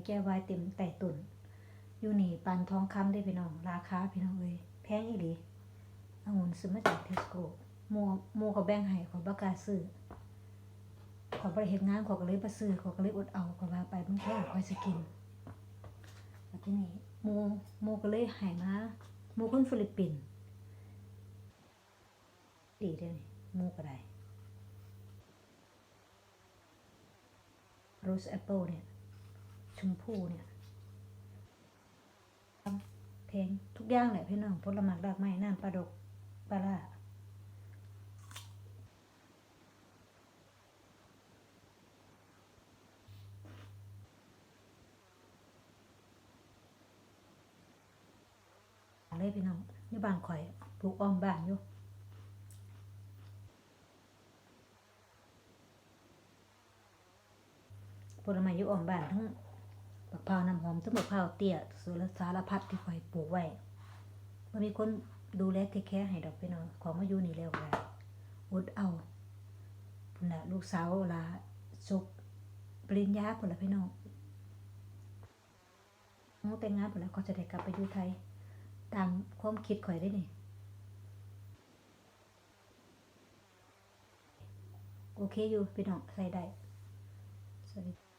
งแก้ววายเต็มแต่ตุ่นอยู่นี่ปันทองคำได้พี่น้อง ราคาพี่น้องเอ้ยแพงอีหลีองุ่นซื้อมาจากเทสโก้โมโมเขาแบ่งให้ขอยบ่กล้าซื้อขอบ่ได้เฮ็ดงานขอก็เลยบ่ซื้อขอก็เลยอดเอาขอว่าไปมันแพงขอยสกินแล้วที่นี้โมโมก็เลยให้มาโมคนฟิลิปปินส์ดีเด้นี่โมก็ได้โรสแอปเปิลเนี่ย ชมพูเนี่ยเพลงทุกอย่างแหละพี่น้องผลไม้ดอกไม้น้ำปลาดกปลาล่าเลยพี่น้องอยู่บ้านข่อยปลูกอ้อมบ้านอยู่ผลไม้อยู่อ้อมบ้านทั้ง มะพร้าวน้ำหอมทั้งมะพร้าวเตี้ยสุรสารพัดที่ข่อยปลูกไว้บ่มีคนดูแลเทคแคร์ให้ดอกพี่น้องของมาอยู่นี่แล้วก็ได้อดเอาพุ่นน่ะลูกสาวลาจบปริญญาพุ่นละพี่น้องน้องแต่งงานพุ่นล้วเขาจะได้กลับไปอยู่ไทย ตามความคิดข่อยได้นี่โอเคอยู่พี่น้องใส่ได้สวัสดี